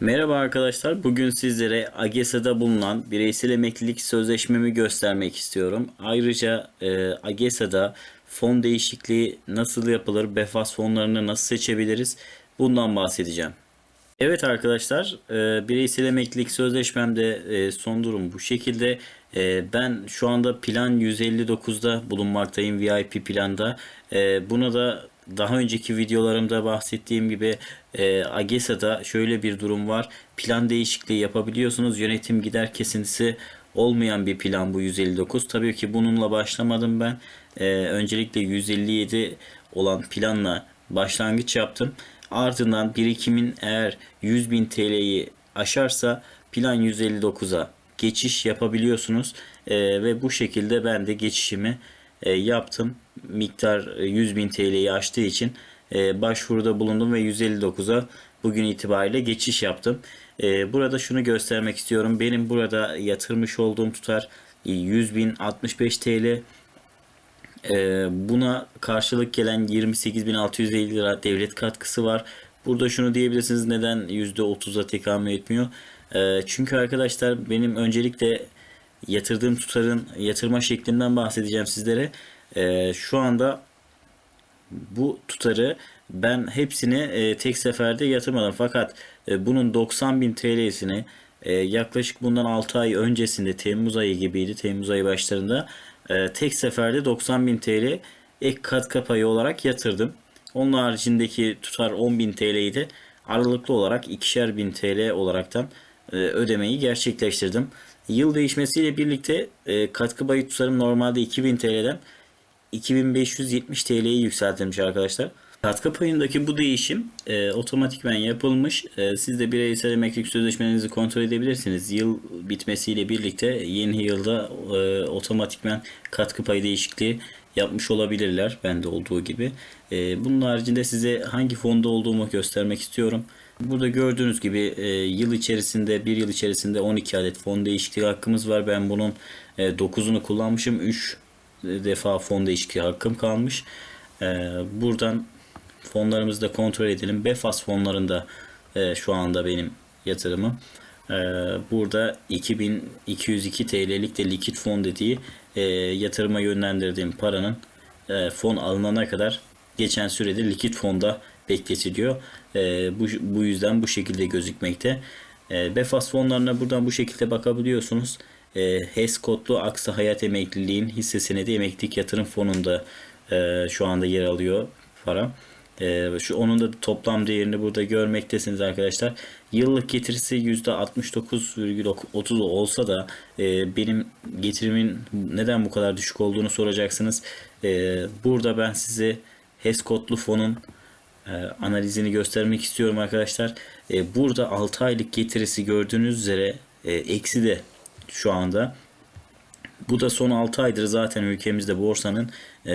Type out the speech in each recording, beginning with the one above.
Merhaba arkadaşlar. Bugün sizlere AGESA'da bulunan bireysel emeklilik sözleşmemi göstermek istiyorum. Ayrıca e, AGESA'da fon değişikliği nasıl yapılır, BEFAS fonlarını nasıl seçebiliriz bundan bahsedeceğim. Evet arkadaşlar, e, bireysel emeklilik sözleşmemde e, son durum bu şekilde. E, ben şu anda plan 159'da bulunmaktayım VIP planda. E, buna da daha önceki videolarımda bahsettiğim gibi e, AGESA'da şöyle bir durum var. Plan değişikliği yapabiliyorsunuz. Yönetim gider kesintisi olmayan bir plan bu 159. Tabii ki bununla başlamadım ben. E, öncelikle 157 olan planla başlangıç yaptım. Ardından birikimin eğer 100.000 TL'yi aşarsa plan 159'a geçiş yapabiliyorsunuz. E, ve bu şekilde ben de geçişimi e, yaptım. Miktar e, 100.000 TL'yi aştığı için e, başvuruda bulundum ve 159'a bugün itibariyle geçiş yaptım. E, burada şunu göstermek istiyorum. Benim burada yatırmış olduğum tutar 100.065 TL. Buna karşılık gelen 28.650 lira devlet katkısı var. Burada şunu diyebilirsiniz neden %30'a tekamül etmiyor? Çünkü arkadaşlar benim öncelikle yatırdığım tutarın yatırma şeklinden bahsedeceğim sizlere. Ee, şu anda bu tutarı ben hepsini e, tek seferde yatırmadım. Fakat e, bunun 90.000 TL'sini e, yaklaşık bundan 6 ay öncesinde Temmuz ayı gibiydi. Temmuz ayı başlarında e, tek seferde 90.000 TL ek katkı payı olarak yatırdım. Onun haricindeki tutar 10.000 TL'yi de aralıklı olarak ikişer bin TL olaraktan e, ödemeyi gerçekleştirdim. Yıl değişmesiyle birlikte e, katkı payı tutarım normalde 2000 TL'den 2570 TL'ye yükseltilmiş arkadaşlar. Katkı payındaki bu değişim e, otomatikmen yapılmış. E, siz de bireysel emeklilik sözleşmenizi kontrol edebilirsiniz. Yıl bitmesiyle birlikte yeni yılda e, otomatikmen katkı payı değişikliği yapmış olabilirler. Bende olduğu gibi. E, bunun haricinde size hangi fonda olduğumu göstermek istiyorum. Burada gördüğünüz gibi e, yıl içerisinde bir yıl içerisinde 12 adet fon değişikliği hakkımız var. Ben bunun e, 9'unu kullanmışım. 3 defa fon değişikliği hakkım kalmış. E, buradan fonlarımızı da kontrol edelim. Befas fonlarında e, şu anda benim yatırımım. E, burada 2202 TL'lik de likit fon dediği e, yatırıma yönlendirdiğim paranın e, fon alınana kadar geçen sürede likit fonda bekletiliyor. E, bu, bu yüzden bu şekilde gözükmekte. E, Befas fonlarına buradan bu şekilde bakabiliyorsunuz. E, HES kodlu Aksa Hayat Emekliliğin hisse senedi emeklilik yatırım fonunda e, şu anda yer alıyor para. E, şu onun da toplam değerini burada görmektesiniz arkadaşlar. Yıllık getirisi %69,30 olsa da e, benim getirimin neden bu kadar düşük olduğunu soracaksınız. E, burada ben size HES kodlu fonun e, analizini göstermek istiyorum arkadaşlar. E, burada 6 aylık getirisi gördüğünüz üzere e, eksi de şu anda. Bu da son 6 aydır zaten ülkemizde borsanın e,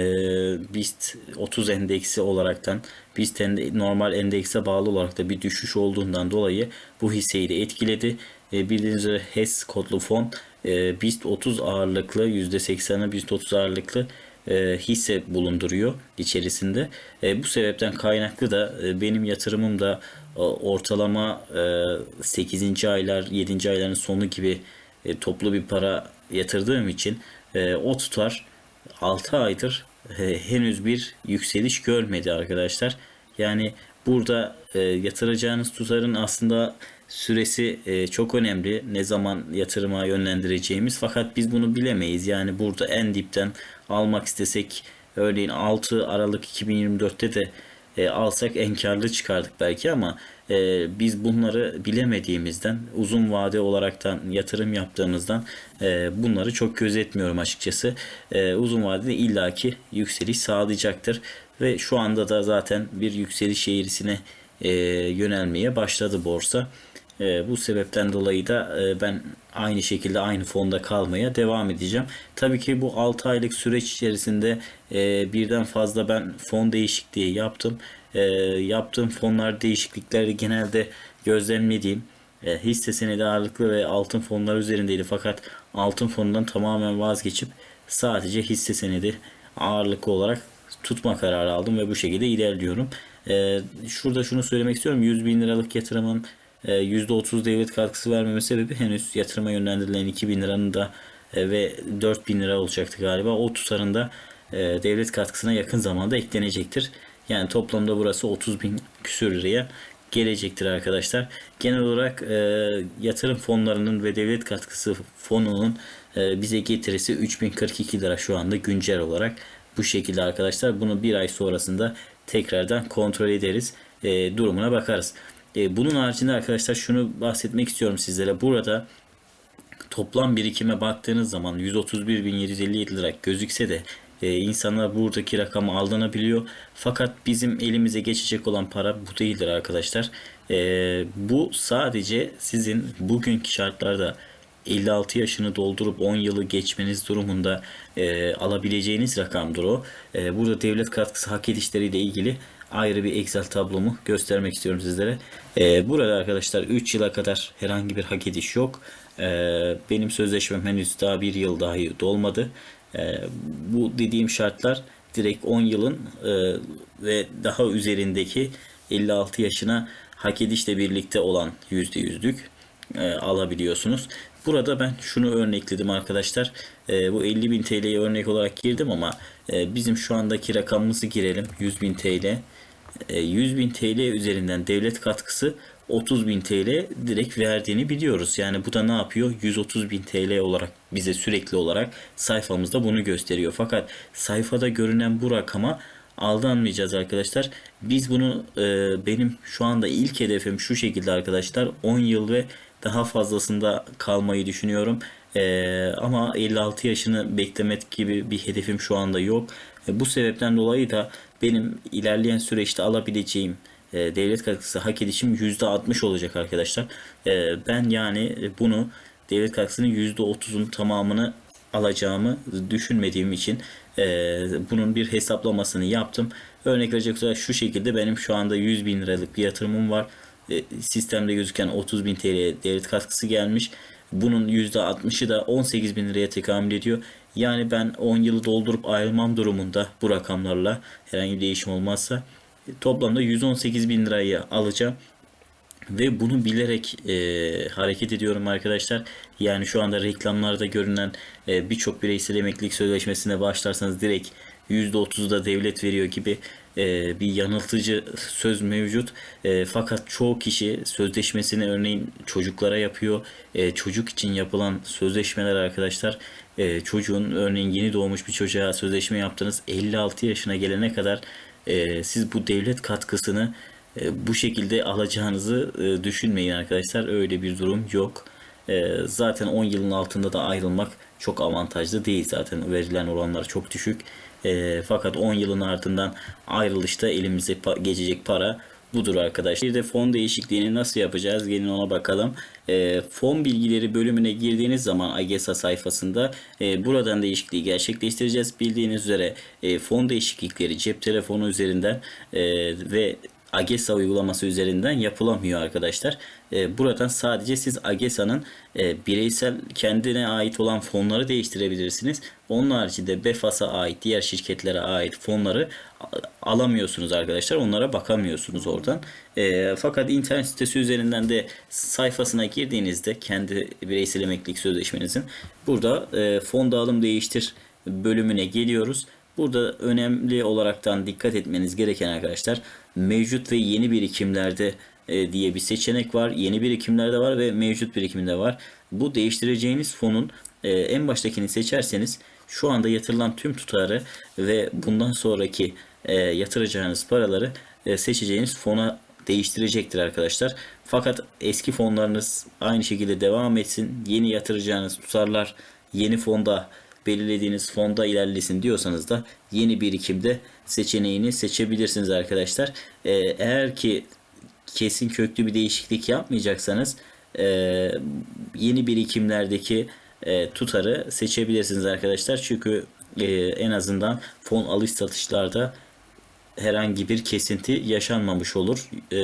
BIST 30 endeksi olaraktan BIST ende, normal endekse bağlı olarak da bir düşüş olduğundan dolayı bu hisseyi de etkiledi. E, bildiğiniz üzere HES kodlu fon e, BIST 30 ağırlıklı %80'i BIST 30 ağırlıklı e, hisse bulunduruyor içerisinde. E, bu sebepten kaynaklı da e, benim yatırımım da e, ortalama e, 8. aylar 7. ayların sonu gibi e, toplu bir para yatırdığım için e, o tutar 6 aydır e, henüz bir yükseliş görmedi arkadaşlar. Yani burada e, yatıracağınız tutarın aslında süresi e, çok önemli. Ne zaman yatırıma yönlendireceğimiz. Fakat biz bunu bilemeyiz. Yani burada en dipten almak istesek örneğin 6 Aralık 2024'te de e, alsak enkarlı çıkardık belki ama e, biz bunları bilemediğimizden uzun vade olaraktan yatırım yaptığımızdan e, bunları çok gözetmiyorum açıkçası. E, uzun vadede illaki yükseliş sağlayacaktır ve şu anda da zaten bir yükseliş eğrisine e, yönelmeye başladı borsa. E, bu sebepten dolayı da e, ben aynı şekilde aynı fonda kalmaya devam edeceğim. Tabii ki bu 6 aylık süreç içerisinde e, birden fazla ben fon değişikliği yaptım. E, yaptığım fonlar değişiklikleri genelde gözlemlediğim e, hisse senedi ağırlıklı ve altın fonlar üzerindeydi. Fakat altın fonundan tamamen vazgeçip sadece hisse senedi ağırlıklı olarak tutma kararı aldım ve bu şekilde ilerliyorum. E, şurada şunu söylemek istiyorum. 100 bin liralık yatırımın e, %30 devlet katkısı vermeme sebebi henüz yatırıma yönlendirilen 2000 liranın da e, ve 4000 lira olacaktı galiba. O tutarın da e, devlet katkısına yakın zamanda eklenecektir. Yani toplamda burası 30 bin küsür liraya gelecektir arkadaşlar. Genel olarak e, yatırım fonlarının ve devlet katkısı fonunun e, bize getirisi 3042 lira şu anda güncel olarak bu şekilde arkadaşlar. Bunu bir ay sonrasında tekrardan kontrol ederiz. E, durumuna bakarız. E, bunun haricinde arkadaşlar şunu bahsetmek istiyorum sizlere. Burada toplam birikime baktığınız zaman 131.757 lira gözükse de e, buradaki rakamı aldanabiliyor. Fakat bizim elimize geçecek olan para bu değildir arkadaşlar. E, bu sadece sizin bugünkü şartlarda 56 yaşını doldurup 10 yılı geçmeniz durumunda e, alabileceğiniz rakamdır o. E, burada devlet katkısı hak edişleriyle ilgili ayrı bir Excel tablomu göstermek istiyorum sizlere. Burada arkadaşlar 3 yıla kadar herhangi bir hak ediş yok. Benim sözleşmem henüz daha bir yıl dahi dolmadı. E, bu dediğim şartlar direkt 10 yılın e, ve daha üzerindeki 56 yaşına hak edişle birlikte olan %100'lük e, alabiliyorsunuz. Burada ben şunu örnekledim arkadaşlar. E, bu 50.000 TL'ye örnek olarak girdim ama e, bizim şu andaki rakamımızı girelim. 100.000 TL. E, 100.000 TL üzerinden devlet katkısı 30.000 TL direkt verdiğini biliyoruz. Yani bu da ne yapıyor? 130.000 TL olarak bize sürekli olarak sayfamızda bunu gösteriyor. Fakat sayfada görünen bu rakama aldanmayacağız arkadaşlar. Biz bunu e, benim şu anda ilk hedefim şu şekilde arkadaşlar 10 yıl ve daha fazlasında kalmayı düşünüyorum. E, ama 56 yaşını beklemek gibi bir hedefim şu anda yok. E, bu sebepten dolayı da benim ilerleyen süreçte alabileceğim e, devlet katkısı hak edişim %60 olacak arkadaşlar. E, ben yani bunu devlet katkısının %30'un tamamını alacağımı düşünmediğim için e, bunun bir hesaplamasını yaptım. Örnek verecek olursak şu şekilde benim şu anda 100 bin liralık bir yatırımım var. Sistemde gözüken 30 bin TL devlet katkısı gelmiş. Bunun %60'ı da 18 bin liraya tekamül ediyor. Yani ben 10 yılı doldurup ayrılmam durumunda bu rakamlarla herhangi bir değişim olmazsa toplamda 118 bin lirayı alacağım. Ve bunu bilerek e, hareket ediyorum arkadaşlar. Yani şu anda reklamlarda görünen e, birçok bireysel emeklilik sözleşmesine başlarsanız direkt %30'u da devlet veriyor gibi e, bir yanıltıcı söz mevcut. E, fakat çoğu kişi sözleşmesini örneğin çocuklara yapıyor. E, çocuk için yapılan sözleşmeler arkadaşlar e, çocuğun örneğin yeni doğmuş bir çocuğa sözleşme yaptınız 56 yaşına gelene kadar e, siz bu devlet katkısını e, bu şekilde alacağınızı e, düşünmeyin arkadaşlar. Öyle bir durum yok. E, zaten 10 yılın altında da ayrılmak çok avantajlı değil zaten verilen oranlar çok düşük. E, fakat 10 yılın ardından ayrılışta elimize pa- geçecek para budur arkadaşlar. Bir de fon değişikliğini nasıl yapacağız? Gelin ona bakalım. E, fon bilgileri bölümüne girdiğiniz zaman AGESA sayfasında e, buradan değişikliği gerçekleştireceğiz. Bildiğiniz üzere e, fon değişiklikleri cep telefonu üzerinden e, ve AGESA uygulaması üzerinden yapılamıyor arkadaşlar. E, buradan sadece siz AGESA'nın e, bireysel kendine ait olan fonları değiştirebilirsiniz. Onun haricinde BEFAS'a ait diğer şirketlere ait fonları alamıyorsunuz arkadaşlar. Onlara bakamıyorsunuz oradan. E, fakat internet sitesi üzerinden de sayfasına girdiğinizde kendi bireysel emeklilik sözleşmenizin burada e, fon dağılım değiştir bölümüne geliyoruz. Burada önemli olaraktan dikkat etmeniz gereken arkadaşlar mevcut ve yeni birikimlerde e, diye bir seçenek var. Yeni birikimlerde var ve mevcut birikimde var. Bu değiştireceğiniz fonun e, en baştakini seçerseniz şu anda yatırılan tüm tutarı ve bundan sonraki e, yatıracağınız paraları e, seçeceğiniz fona değiştirecektir arkadaşlar. Fakat eski fonlarınız aynı şekilde devam etsin. Yeni yatıracağınız tutarlar yeni fonda belirlediğiniz fonda ilerlesin diyorsanız da yeni birikimde seçeneğini seçebilirsiniz arkadaşlar. Ee, eğer ki kesin köklü bir değişiklik yapmayacaksanız e, yeni birikimlerdeki e, tutarı seçebilirsiniz arkadaşlar. Çünkü e, en azından fon alış satışlarda herhangi bir kesinti yaşanmamış olur. E,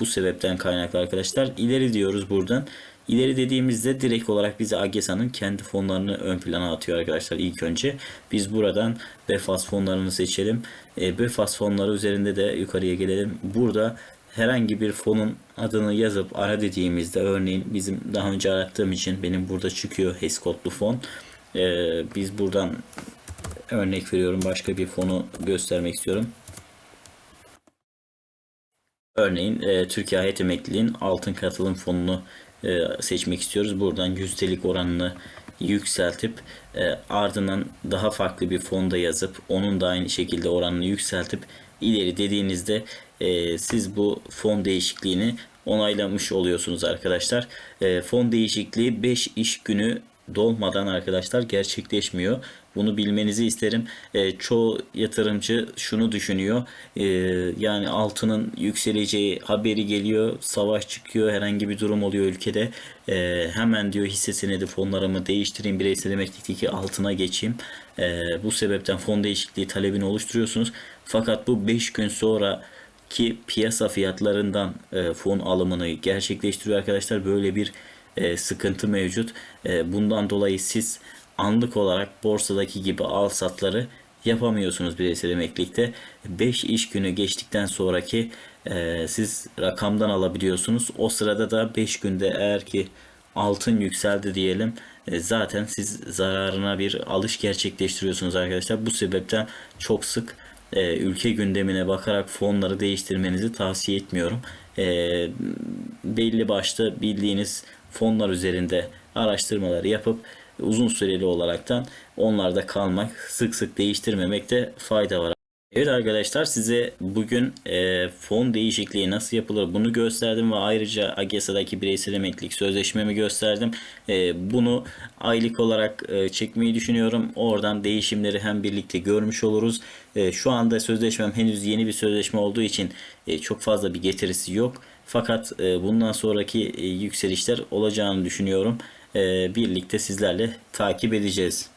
bu sebepten kaynaklı arkadaşlar. İleri diyoruz buradan. İleri dediğimizde direkt olarak bize Agesa'nın kendi fonlarını ön plana atıyor arkadaşlar ilk önce. Biz buradan Befas fonlarını seçelim. E, Befas fonları üzerinde de yukarıya gelelim. Burada herhangi bir fonun adını yazıp ara dediğimizde örneğin bizim daha önce arattığım için benim burada çıkıyor HES kodlu fon. E, biz buradan örnek veriyorum başka bir fonu göstermek istiyorum. Örneğin e, Türkiye Hayat Emekliliğin altın katılım fonunu e, seçmek istiyoruz. Buradan yüzdelik oranını yükseltip e, ardından daha farklı bir fonda yazıp onun da aynı şekilde oranını yükseltip ileri dediğinizde e, siz bu fon değişikliğini onaylamış oluyorsunuz arkadaşlar. E, fon değişikliği 5 iş günü dolmadan arkadaşlar gerçekleşmiyor. Bunu bilmenizi isterim. E, çoğu yatırımcı şunu düşünüyor. E, yani altının yükseleceği haberi geliyor. Savaş çıkıyor. Herhangi bir durum oluyor ülkede. E, hemen diyor hisse senedi fonlarımı değiştireyim. Bireysel emeklilik altına geçeyim. E, bu sebepten fon değişikliği talebini oluşturuyorsunuz. Fakat bu 5 gün sonra ki piyasa fiyatlarından e, fon alımını gerçekleştiriyor arkadaşlar. Böyle bir e, sıkıntı mevcut. E, bundan dolayı siz anlık olarak borsadaki gibi al satları yapamıyorsunuz bireysel emeklilikte. 5 iş günü geçtikten sonraki e, siz rakamdan alabiliyorsunuz. O sırada da 5 günde eğer ki altın yükseldi diyelim e, zaten siz zararına bir alış gerçekleştiriyorsunuz arkadaşlar. Bu sebepten çok sık e, ülke gündemine bakarak fonları değiştirmenizi tavsiye etmiyorum. E, belli başta bildiğiniz fonlar üzerinde araştırmaları yapıp uzun süreli olaraktan onlarda kalmak, sık sık değiştirmemekte fayda var. Evet arkadaşlar size bugün e, fon değişikliği nasıl yapılır bunu gösterdim ve ayrıca AGESA'daki bireysel emeklilik sözleşmemi gösterdim. E, bunu aylık olarak e, çekmeyi düşünüyorum. Oradan değişimleri hem birlikte görmüş oluruz. E, şu anda sözleşmem henüz yeni bir sözleşme olduğu için e, çok fazla bir getirisi yok. Fakat e, bundan sonraki e, yükselişler olacağını düşünüyorum. E, birlikte sizlerle takip edeceğiz.